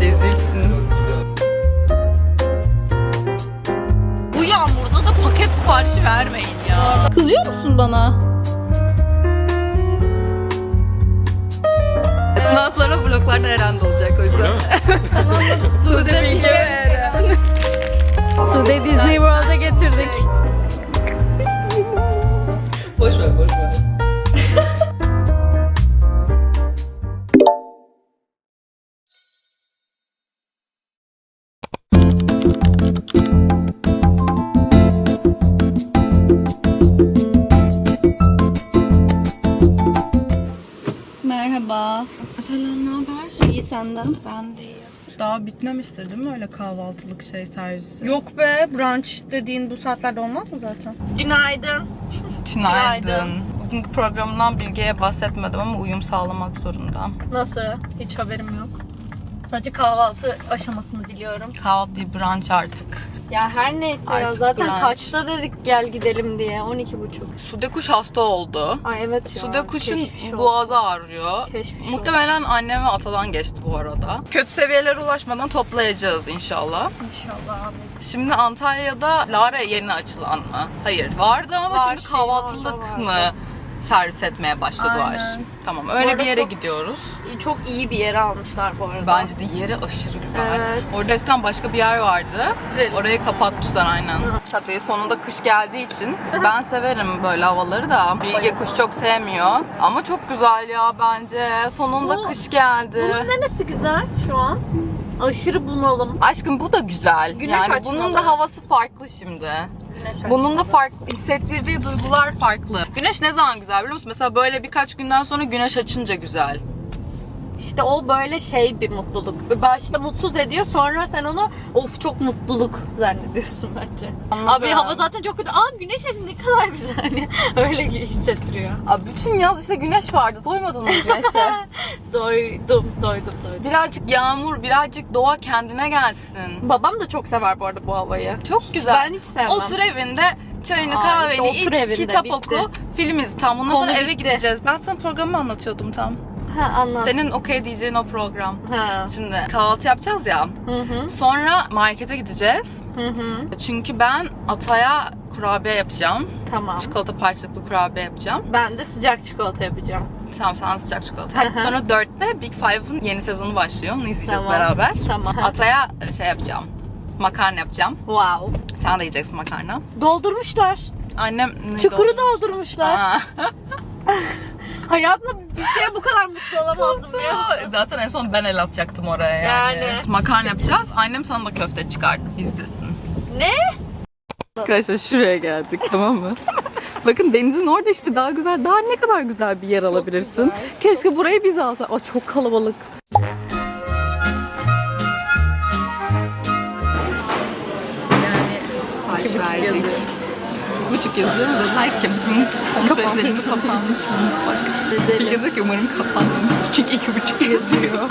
Rezilsin. Bu yağmurda da paket siparişi vermeyin ya. Kızıyor musun bana? Bundan sonra vloglarda Eren de olacak o yüzden. Sude Bilge ve Eren. Sude Disney World'a getirdik. Merhaba. Selam ne haber? İyi senden. Ben de iyiyim. Daha bitmemiştir değil mi öyle kahvaltılık şey servisi? Yok be brunch dediğin bu saatlerde olmaz mı zaten? Günaydın. Günaydın. Bugünkü programından Bilge'ye bahsetmedim ama uyum sağlamak zorunda. Nasıl? Hiç haberim yok. Sadece kahvaltı aşamasını biliyorum. Kahvaltı değil brunch artık. Ya her neyse ya Artık zaten brunch. kaçta dedik gel gidelim diye 12 buçuk. Sude kuş hasta oldu. Ay evet ya. Sude kuşun Geçmiş olsun. boğazı ağrıyor. Olsun. Muhtemelen annem ve atadan geçti bu arada. Kötü seviyelere ulaşmadan toplayacağız inşallah. İnşallah abi. Şimdi Antalya'da Lara yeni açılan mı? Hayır. Vardı ama Var, şimdi şey kahvaltılık mı vardı. Servis etmeye başladılar? Aynen. Tamam Bu öyle arada bir yere çok- gidiyoruz. Çok iyi bir yere almışlar bu arada. Bence de yeri aşırı güzel. Evet. Orada eskiden başka bir yer vardı. Gidelim. Orayı kapatmışlar aynen. Tabii sonunda kış geldiği için ben severim böyle havaları da. Bilge kuş çok sevmiyor. Ama çok güzel ya bence. Sonunda Bu- kış geldi. Bunun neresi güzel şu an? Aşırı bunalım. Aşkım bu da güzel. Güneş yani açmalı. bunun da havası farklı şimdi. Bunun da farklı hissettirdiği duygular farklı. Güneş ne zaman güzel biliyor musun? Mesela böyle birkaç günden sonra güneş açınca güzel. İşte o böyle şey bir mutluluk. Başta mutsuz ediyor sonra sen onu of çok mutluluk zannediyorsun bence. Anladım. Abi hava zaten çok kötü. Aa güneş açın ne kadar güzel. Öyle gibi hissettiriyor. Abi bütün yaz işte güneş vardı. Doymadın mı güneşe? Doydum, doydum, doydum. birazcık yağmur, birazcık doğa kendine gelsin. Babam da çok sever bu arada bu havayı. Çok güzel. Ben hiç sevmem. Otur evinde çayını Aa, kahveni işte iç, evinde, kitap bitti. oku, film izle. Tamam bundan Konu sonra eve bitti. gideceğiz. Ben sana programı anlatıyordum tam. Ha anlat. Senin okey diyeceğin o program. Ha. Şimdi kahvaltı yapacağız ya. Hı hı. Sonra markete gideceğiz. Hı hı. Çünkü ben Atay'a kurabiye yapacağım. Tamam. Çikolata parçalıklı kurabiye yapacağım. Ben de sıcak çikolata yapacağım. Tamam sana sıcak çikolata. Sonra 4'te Big Five'ın yeni sezonu başlıyor. Onu izleyeceğiz Tamam. beraber. Tamam. Atay'a şey yapacağım. Makarna yapacağım. Wow. Sen de yiyeceksin makarna. Doldurmuşlar. Annem ne Çukuru doldu? doldurmuşlar. Ha. Hayatımda bir şeye bu kadar mutlu olamazdım biliyor musun? Zaten en son ben el atacaktım oraya yani. Yani. Makarna yapacağız. Annem sana da köfte çıkardı. Bizdesin. Ne? Arkadaşlar şuraya geldik tamam mı? Bakın denizin orada işte daha güzel, daha ne kadar güzel bir yer alabilirsin. güzel. Keşke burayı biz alsak. Aa, çok kalabalık. Buçuk yazıyor. Dediler ki kompletlerimiz kapanmış bu mutfak. Diyor ki umarım kapanmamış. Çünkü iki buçuk yazıyor.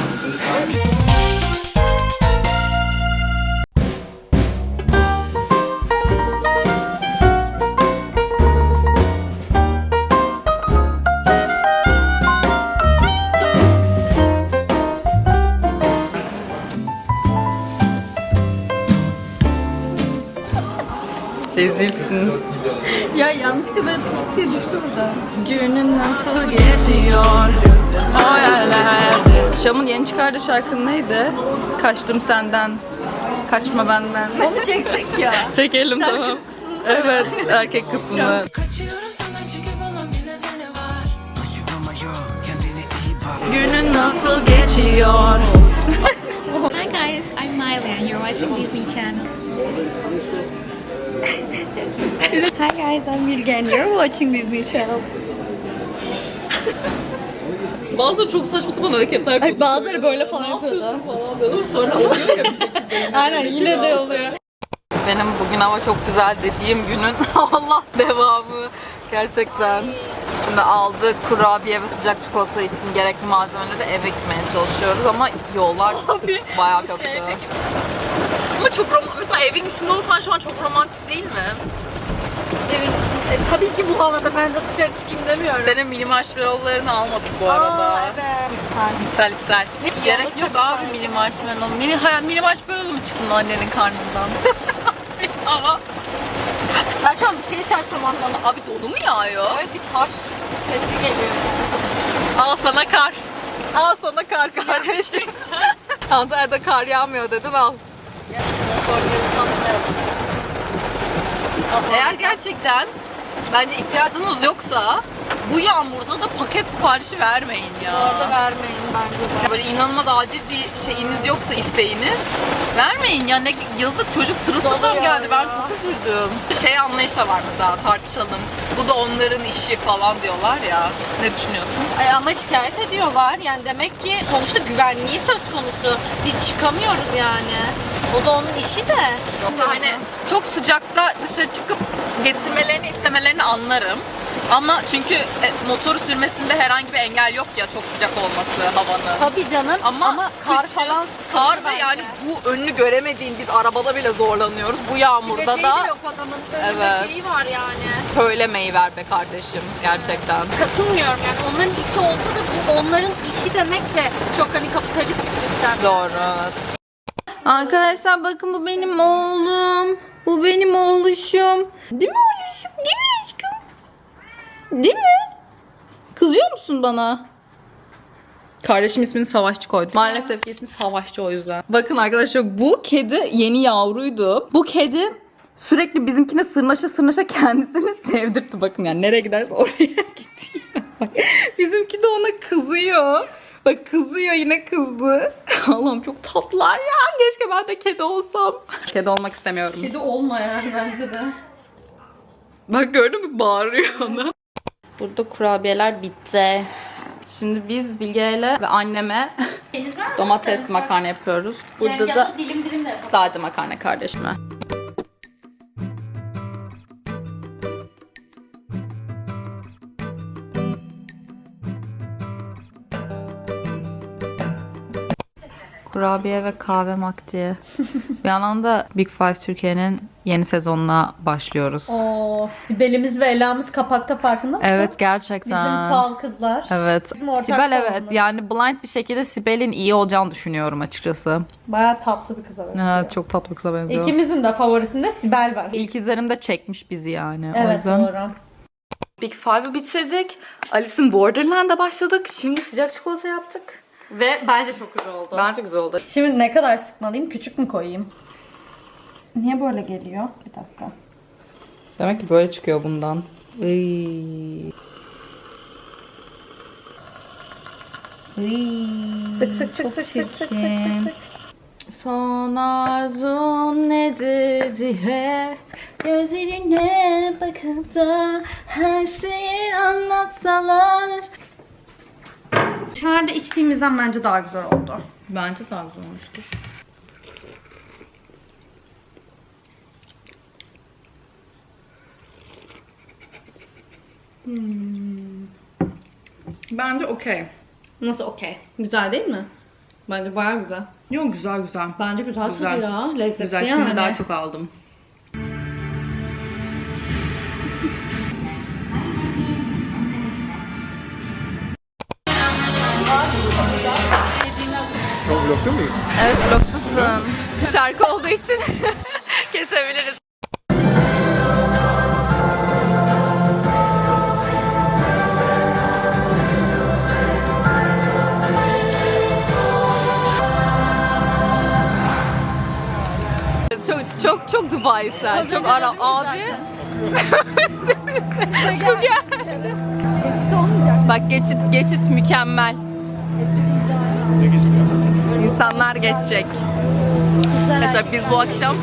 Rezilsin. Ya yanlışlıkla böyle pıçık diye düştü burada. Günün nasıl geçiyor o yerlerde. Şam'ın yeni çıkardığı şarkı neydi? Kaçtım senden, kaçma benden. Onu çeksek ya. Çekelim Sen tamam. kız kısmını söyle. Evet, erkek kısmını. Kaçıyorum senden çünkü bunun bir nedeni var Ayırma yok kendine iyi bak Günün nasıl geçiyor? Hi guys, I'm Miley and you're watching Disney Channel. Hi guys, I'm Bilge and you're watching Disney Channel. Bazıları çok saçma sapan hareketler yapıyor. Bazıları böyle falan yapıyordu. falan diyorum. Sonra oluyor ya bir şekilde. Aynen yine de oluyor. Benim bugün hava çok güzel dediğim günün Allah devamı gerçekten. Şimdi aldık kurabiye ve sıcak çikolata için gerekli malzemeleri de eve gitmeye çalışıyoruz ama yollar bayağı kötü. Ama çok romantik. Mesela evin içinde olsan şu an çok romantik değil mi? Evin içinde. E, tabii ki bu havada ben de dışarı çıkayım demiyorum. Senin mini marshmallowlarını almadık bu arada. Aa, evet. İptal. İptal iptal. Ne Gerek yok abi mini marshmallow. Mini, hayal, mini marshmallow mu çıktın annenin karnından? Ama Ben şu an bir şeye çarpsam anlamam. abi dolu mu yağıyor? Evet bir taş sesi geliyor. Al sana kar. Al sana kar kardeşim. Antalya'da kar yağmıyor dedin al. Eğer gerçekten bence ihtiyacınız yoksa bu yağmurda da paket siparişi vermeyin ya. Orada vermeyin bence de. Böyle inanılmaz acil bir şeyiniz yoksa isteğiniz vermeyin ya ne yazık çocuk sırılsıklam Doluyor geldi ben ya. çok üzüldüm. Şey anlayışla var mesela tartışalım. Bu da onların işi falan diyorlar ya. Ne düşünüyorsun? Ay, ama şikayet ediyorlar. Yani demek ki sonuçta güvenliği söz konusu. Biz çıkamıyoruz yani. O da onun işi de. Yoksa hani çok sıcakta dışarı çıkıp getirmelerini istemelerini anlarım. Ama çünkü e, motoru sürmesinde herhangi bir engel yok ya çok sıcak olması havanın. Tabii canım Ama, ama, kar kışın- falan kar ve bence. yani bu önünü göremediğin biz arabada bile zorlanıyoruz. Bu yağmurda Bileceği da yok adamın önünde Evet. şeyi var yani. söylemeyi ver be kardeşim gerçekten. Katılmıyorum yani onların işi olsa da bu onların işi demek de çok hani kapitalist bir sistem. Doğru. Arkadaşlar bakın bu benim oğlum. Bu benim oğluşum. Değil mi oğluşum? Değil mi? Değil mi? Kızıyor musun bana? Kardeşim ismini Savaşçı koydu. Maalesef ki ismi Savaşçı o yüzden. Bakın arkadaşlar bu kedi yeni yavruydu. Bu kedi sürekli bizimkine sırnaşa sırnaşa kendisini sevdirtti. Bakın yani nereye giderse oraya gidiyor. Bak, bizimki de ona kızıyor. Bak kızıyor yine kızdı. Allah'ım çok tatlılar ya. Keşke ben de kedi olsam. Kedi olmak istemiyorum. Kedi olma yani bence de. Bak gördün mü bağırıyor ona. Burada kurabiyeler bitti. Şimdi biz Bilge'yle ve anneme domates makarna yapıyoruz. Burada da dilim dilim de yapalım. sade makarna kardeşime. Kurabiye ve kahve maktiği. Bir yandan da Big Five Türkiye'nin yeni sezonuna başlıyoruz. Oo, Sibel'imiz ve Ela'mız kapakta farkında mısın? Evet Bizim gerçekten. fal kızlar. Evet. Bizim ortak Sibel evet. Yani blind bir şekilde Sibel'in iyi olacağını düşünüyorum açıkçası. Bayağı tatlı bir kıza benziyor. Evet, çok tatlı bir kıza benziyor. İkimizin de favorisinde Sibel var. İlk izlerim de çekmiş bizi yani. o Evet yüzden. doğru. Big Five'ı bitirdik. Alice'in Borderland'a başladık. Şimdi sıcak çikolata yaptık. Ve bence çok güzel oldu. Bence güzel oldu. Şimdi ne kadar sıkmalıyım? Küçük mü koyayım? Niye böyle geliyor? Bir dakika. Demek ki böyle çıkıyor bundan. Iy. Iy. Sık sık sık sık sık sık sık çirkin. sık. Son arzun nedir diye Gözlerine bakıp da her şeyi anlatsalar Dışarıda içtiğimizden bence daha güzel oldu. Bence daha güzel olmuştur. Hmm. Bence okey. Nasıl okey? Güzel değil mi? Bence bayağı güzel. Yok güzel güzel. Bence güzel, Güzel. tadı ya. Lezzetli Güzel yani. şimdi daha çok aldım. Evet vlogtasın. Şarkı olduğu için kesebiliriz. Çok çok çok Dubai'sel. Çok ara abi. Su geldi. Bak geçit geçit mükemmel. Ne geçti? İnsanlar geçecek. Mesela biz bu akşam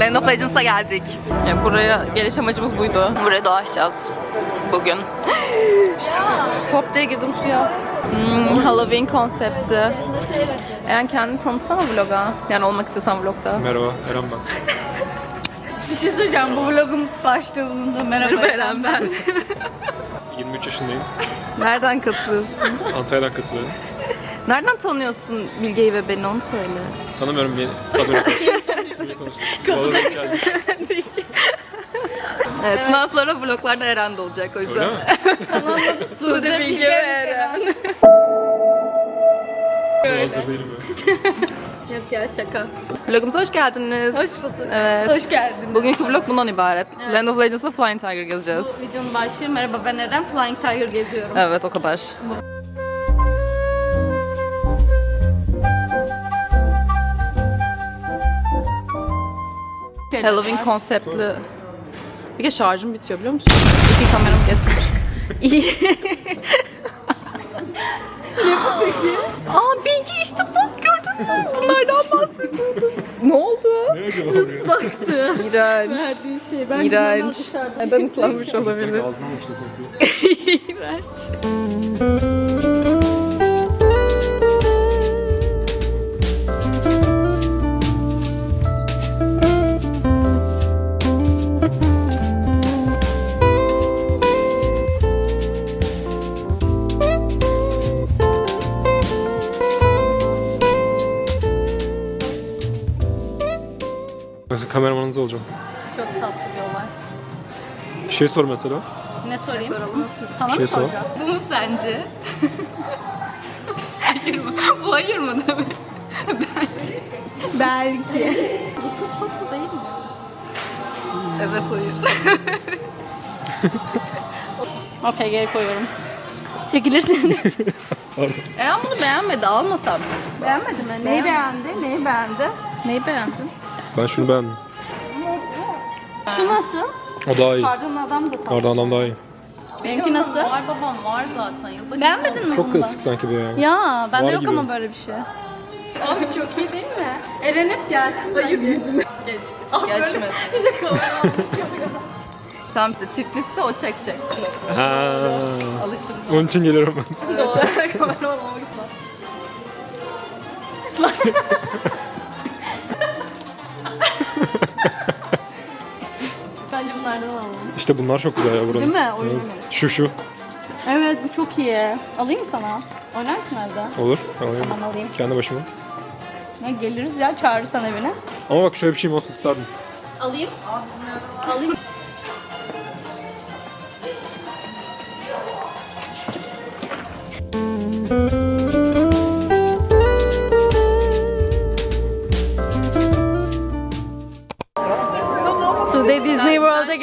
Land of Legends'a geldik. Yani buraya geliş amacımız buydu. Buraya dolaşacağız bugün. Hop diye girdim suya. Hmm, Halloween konsepti. Eren kendini tanıtsana vloga. Yani olmak istiyorsan vlogda. Merhaba, Eren ben. Bir şey söyleyeceğim. Bu vlogun başlığında merhaba. Eren ben. 23 yaşındayım. Nereden katılıyorsun? Antalya'dan katılıyorum. Nereden tanıyorsun Bilge'yi ve beni onu söyle. Tanımıyorum beni. Az önce denk geldik. Evet, bundan sonra vloglarda Eren de olacak o yüzden. Öyle mi? Sude Bilge ve Eren. Hazır değilim ben. Yok ya şaka. Vlogumuza hoş geldiniz. Hoş bulduk. Evet. Hoş geldin. Bugünkü vlog bundan ibaret. Land of Legends'da Flying Tiger gezeceğiz. Bu videonun başlığı merhaba ben Eren Flying Tiger geziyorum. Evet o kadar. Halloween konseptli. Bir de şarjım bitiyor biliyor musun? İki kameram kesin. İyi. Aa Bilgi işte bak gördün mü? Bunlardan bahsediyordum. ne oldu? Ne acaba oraya? Islaktı. İğrenç. Verdiği şey. Ben İğrenç. Neden ıslanmış olabilir? Ağzından kokuyor. İğrenç. Kameramanınız olacağım. Çok tatlı bir olay. Bir şey sor mesela. Ne sorayım? Nasıl? Sana Bir şey mı sor. soracağız? Bu mu sence? hayır mı? Bu hayır mı demek? Belki. Bu çok tatlı değil mi? Evet hayır. Okey geri koyuyorum. Çekilirseniz. Eren bunu beğenmedi almasam mı? Beğenmedin mi? Neyi beğendi? Neyi beğendi? Neyi beğendin? Ben şunu beğendim. Şu nasıl? O daha iyi. Pardon adam da tatlı. Arda adam daha iyi. Benimki nasıl? Var babam var zaten. Yılbaşı Beğenmedin mi Çok bunu? klasik sanki bu ya. Ya bende Var yok gibi. ama böyle bir şey. Abi çok iyi değil mi? Eren hep gelsin. Hayır yüzüme. geçti. Geçmedi. Tamam işte Tiflis'te o çekecek. Ha. Alıştım. Onun için geliyorum ben. Kameraman olmak için. Bence alalım. İşte bunlar çok güzel ya buranın. Değil mi? O Evet. Şu şu. Evet bu çok iyi. Alayım mı sana? Oynar mısın evde? Olur. Alayım. Tamam alayım. Kendi başıma. Ya geliriz ya çağırırsan evine. Ama bak şöyle bir şeyim olsun isterdim. Alayım. Alayım.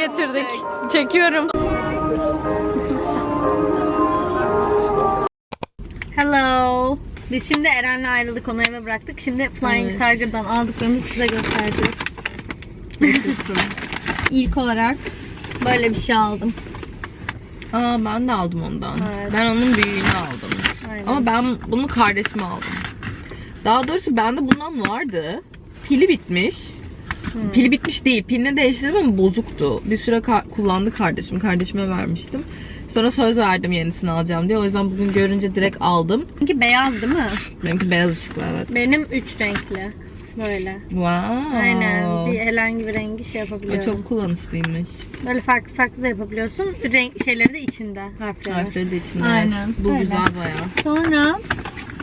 Getirdik. Çekiyorum. Hello. Biz şimdi Eren'le ayrıldık onu eve bıraktık. Şimdi Flying Tiger'dan aldıklarımızı size göstereceğiz. İlk olarak böyle bir şey aldım. Aa ben de aldım ondan. Evet. Ben onun büyüğünü aldım. Aynen. Ama ben bunu kardeşime aldım. Daha doğrusu bende bundan vardı. Pili bitmiş. Pili bitmiş değil. Pilini değiştirdim ama bozuktu. Bir süre ka- kullandı kardeşim. Kardeşime vermiştim. Sonra söz verdim yenisini alacağım diye. O yüzden bugün görünce direkt aldım. Çünkü beyaz değil mi? Benimki beyaz ışıklı evet. Benim üç renkli. Böyle. Wow. Aynen. Bir herhangi bir rengi şey O yapabiliyorum. çok kullanışlıymış. Böyle farklı farklı da yapabiliyorsun. Renk şeyleri de içinde harfleri. Harfleri de içinde. Aynen. Bu Öyle. güzel bayağı. Sonra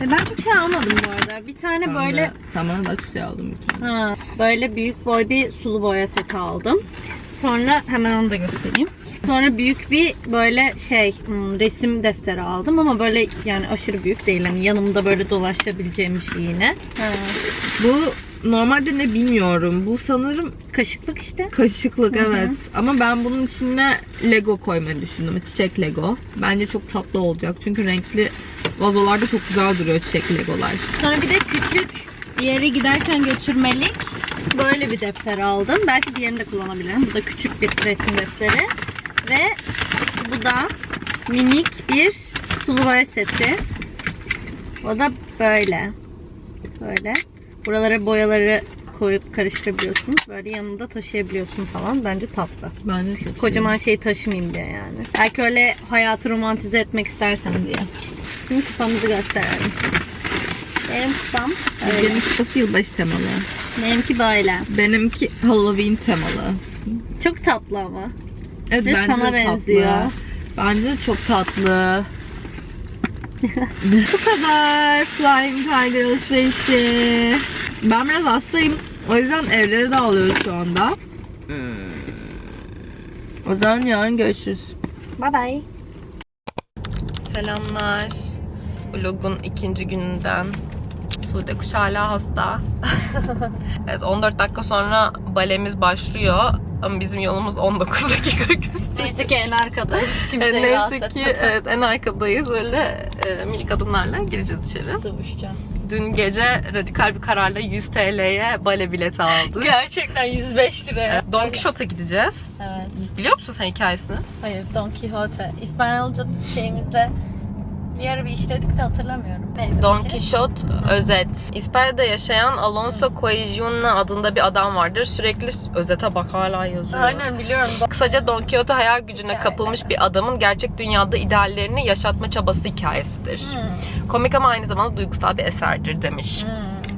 e, ben çok şey almadım bu arada. Bir tane Ben böyle bana daha çok şey aldım bir tane. ha, böyle büyük boy bir sulu boya seti aldım. Sonra hemen onu da göstereyim. Sonra büyük bir böyle şey hmm, resim defteri aldım ama böyle yani aşırı büyük değil. Hani yanımda böyle dolaşabileceğim bir şey yine. Bu normalde ne bilmiyorum. Bu sanırım Kaşıklık işte. kaşıklık evet. Ama ben bunun içine Lego koymayı düşündüm. Çiçek Lego. Bence çok tatlı olacak. Çünkü renkli vazolarda çok güzel duruyor çiçek Legolar. Sonra bir de küçük bir yere giderken götürmelik böyle bir defter aldım. Belki diğerini de kullanabilirim. Bu da küçük bir resim defteri. Ve bu da minik bir sulu boya seti. O da böyle. Böyle. Buralara boyaları koyup karıştırabiliyorsunuz. Böyle yanında taşıyabiliyorsun falan. Bence tatlı. Bence çok Kocaman şeyi taşımayayım diye yani. Belki öyle hayatı romantize etmek istersen diye. Şimdi kupamızı gösterelim. Benim kupam şey. öyle. Benim kupası yılbaşı temalı. Benimki böyle. Benimki Halloween temalı. Çok tatlı ama. Evet Ve bence sana de benziyor. tatlı. Bence de çok tatlı. Bu kadar Flying Tiger alışverişi. Ben biraz hastayım. O yüzden evlere dağılıyoruz şu anda. O zaman yarın görüşürüz. Bye bye. Selamlar. Vlogun ikinci gününden. Sude Kuş hala hasta. evet 14 dakika sonra balemiz başlıyor. Ama bizim yolumuz 19 dakika. Neyse ki en arkadayız. Rahatsız Neyse ki evet, en arkadayız. Öyle e, minik adımlarla gireceğiz içeri. Sıvışacağız. Dün gece radikal bir kararla 100 TL'ye bale bileti aldık. Gerçekten 105 liraya. Evet, Don Quixote'a gideceğiz. Evet. Biliyor musun sen hikayesini? Hayır Don Quixote. İspanyolca şeyimizde bir ara bir işledik de hatırlamıyorum. Neydi Don? Quixote özet. İspanya'da yaşayan Alonso Cuellar adında bir adam vardır. Sürekli özete bak hala yazıyor. Aynen biliyorum. Kısaca Don Quixote hayal gücüne Hikaye. kapılmış bir adamın gerçek dünyada ideallerini yaşatma çabası hikayesidir. Hmm. Komik ama aynı zamanda duygusal bir eserdir demiş.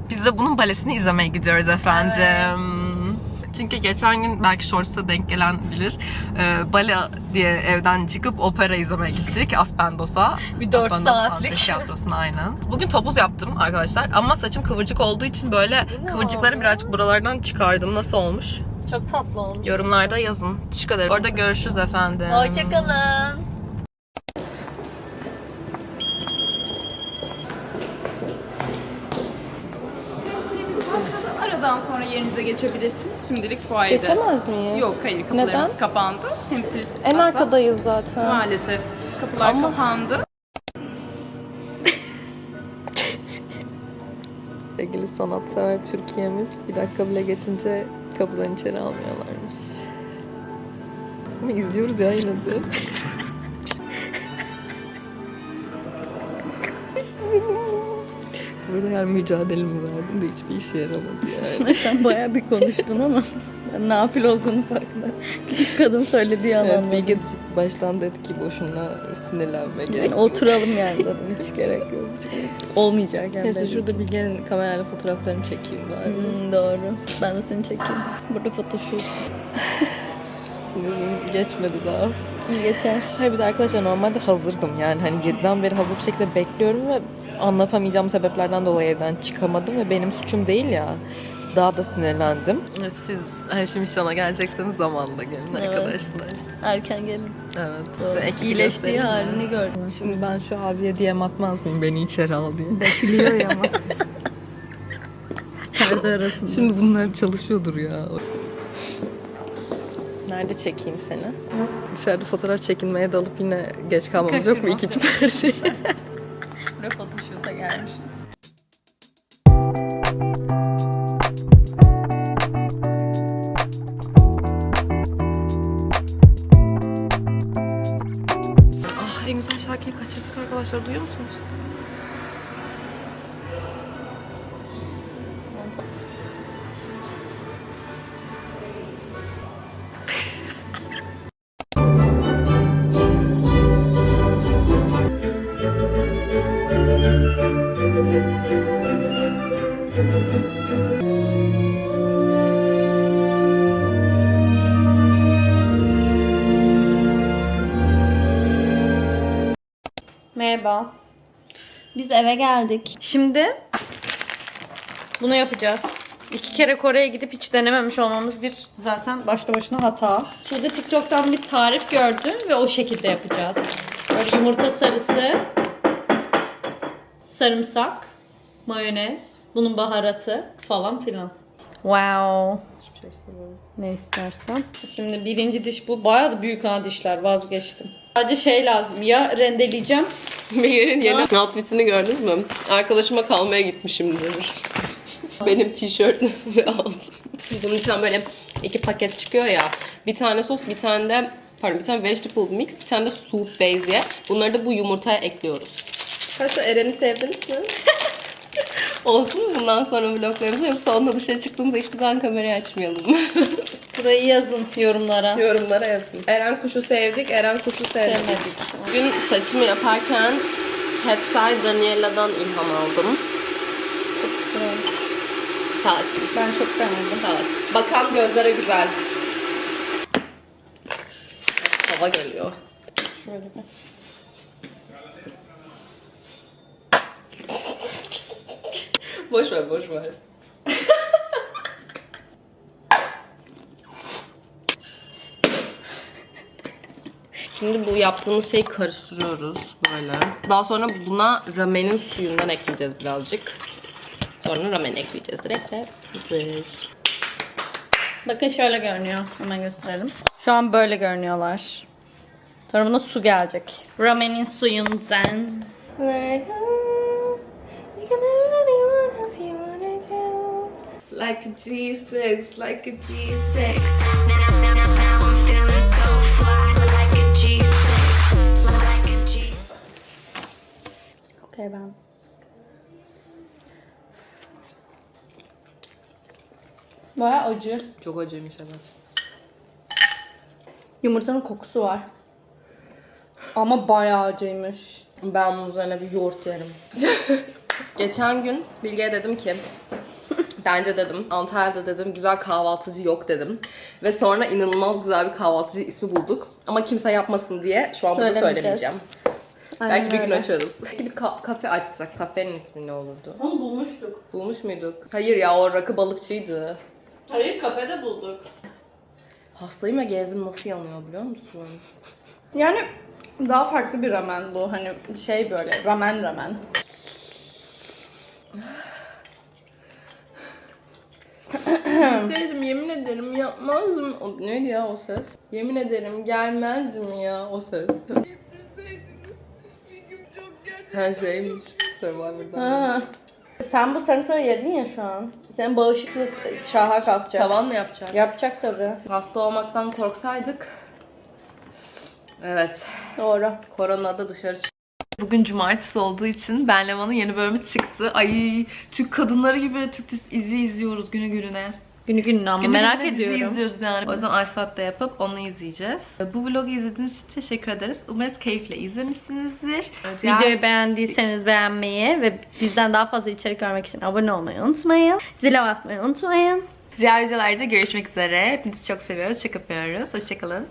Biz de bunun balesini izlemeye gidiyoruz efendim. Çünkü geçen gün belki Shorts'ta denk gelen bilir. E, bale diye evden çıkıp opera izlemeye gittik Aspendos'a. Bir dört Aspendos saatlik. Tiyatrosu'na aynen. Bugün topuz yaptım arkadaşlar ama saçım kıvırcık olduğu için böyle kıvırcıkları birazcık buralardan çıkardım. Nasıl olmuş? Çok tatlı olmuş. Yorumlarda yazın. Teşekkür ederim. Orada görüşürüz efendim. Hoşçakalın. Aradan sonra yerinize geçebilirsiniz. Şimdilik fuayede. Geçemez miyiz? Yok hayır kapılarımız Neden? kapandı. Temsil En hatta arkadayız zaten. Maalesef kapılar kapandı. Sevgili sanatsever Türkiye'miz bir dakika bile geçince kapıdan içeri almıyorlarmış. Ama izliyoruz ya yine de. Yani mücadelemi verdim de hiçbir işe yaramadı yani. Sen bayağı bir konuştun ama ben nafil olduğunu farkında. Kadın söylediği an Evet. Bilge baştan dedi ki boşuna sinirlenme gerek. Yani oturalım yani dedim hiç gerek yok. Olmayacak yani. Neyse şurada Bilge'nin kamerayla fotoğraflarını çekeyim bari. Hmm, doğru. Ben de seni çekeyim. Burada photoshoot. Sinirim geçmedi daha. Geçer. Hayır bir de arkadaşlar normalde hazırdım yani hani 7'den beri hazır bir şekilde bekliyorum ve anlatamayacağım sebeplerden dolayı evden çıkamadım ve benim suçum değil ya. Daha da sinirlendim. Siz hani şimdi sana gelecekseniz zamanla gelin Evet. arkadaşlar. Erken gelin. Evet. Doğru. İyileştiği halini gördüm. Şimdi ben şu abiye diyem atmaz mıyım beni içeri al diye. Biliyor ya. Perde arasında. Şimdi bunlar çalışıyordur ya. Nerede çekeyim seni? Dışarıda fotoğraf çekinmeye dalıp yine geç kalmamız yok mu ikinci perdeye? Merhaba. Biz eve geldik. Şimdi bunu yapacağız. İki kere Kore'ye gidip hiç denememiş olmamız bir zaten başlı başına hata. Sude TikTok'tan bir tarif gördü ve o şekilde yapacağız. Böyle yumurta sarısı, sarımsak, mayonez, bunun baharatı falan filan. Wow. Ne istersen. Şimdi birinci diş bu. Bayağı da büyük ha dişler. Vazgeçtim. Sadece şey lazım. Ya rendeleyeceğim. Meğer'in yeni outfitini gördünüz mü? Arkadaşıma kalmaya gitmişimdir. Benim tişört ve altım. Şimdi bunun içinden böyle iki paket çıkıyor ya. Bir tane sos, bir tane de pardon bir tane vegetable mix, bir tane de soup base diye. Bunları da bu yumurtaya ekliyoruz. Kaçta Eren'i sevdiniz mi? Olsun mu bundan sonra vloglarımızda yoksa onunla dışarı çıktığımızda hiçbir zaman kamerayı açmayalım. Burayı yazın yorumlara. Yorumlara yazın. Eren kuşu sevdik, Eren kuşu. Sevmedik. Bugün saçımı yaparken Hetsai Daniela'dan ilham aldım. Sağ olsun. Ben çok beğendim. Sağ olasın. Bakan gözlere güzel. Hava geliyor. Boş ver, boş ver. Şimdi bu yaptığımız şeyi karıştırıyoruz böyle. Daha sonra buna ramenin suyundan ekleyeceğiz birazcık. Sonra ramen ekleyeceğiz direkt ve hazır. Bakın şöyle görünüyor. Hemen gösterelim. Şu an böyle görünüyorlar. Sonra buna su gelecek. Ramenin suyundan. Like a G6, like a G6. Six. Now, now, now, now I'm feeling so fly. Like a G6. Like a G. Okey ben. Baya acı. Çok acıymış evet. Yumurtanın kokusu var. Ama bayağı acıymış. Ben bunun üzerine bir yoğurt yerim. Geçen gün Bilge'ye dedim ki Bence dedim. Antalya'da dedim güzel kahvaltıcı yok dedim. Ve sonra inanılmaz güzel bir kahvaltıcı ismi bulduk. Ama kimse yapmasın diye şu an bunu söylemeyeceğim. Aynen Belki bir gün öyle. açarız. Bir ka- kafe açsak. Kafenin ismi ne olurdu? Onu bulmuştuk. Bulmuş muyduk? Hayır ya o rakı balıkçıydı. Hayır kafede bulduk. Hastayım ve genzim nasıl yanıyor biliyor musun? Yani daha farklı bir ramen bu. Hani şey böyle ramen ramen. Bilseydim yemin ederim yapmazdım. O, neydi ya o ses? Yemin ederim gelmezdim ya o ses. Her şeymiş Survivor'dan. Ha. Sen bu sarımsağı yedin ya şu an. Senin bağışıklık şaha kalkacak. Tavan mı yapacak? Yapacak tabii. Hasta olmaktan korksaydık. Evet. Doğru. Koronada dışarı çık- Bugün cumartesi olduğu için Ben Levan'ın yeni bölümü çıktı. Ay Türk kadınları gibi Türk dizi izliyoruz günü gününe. Günü gününe ama Günü merak gününe dizi ediyorum. izliyoruz yani. O yüzden Arsat'ta yapıp onu izleyeceğiz. Bu vlogu izlediğiniz için teşekkür ederiz. Umarız keyifle izlemişsinizdir. Videoyu beğendiyseniz beğenmeyi ve bizden daha fazla içerik görmek için abone olmayı unutmayın. Zile basmayı unutmayın. Diğer videolarda görüşmek üzere. Hepinizi çok seviyoruz. Çok öpüyoruz. Hoşçakalın.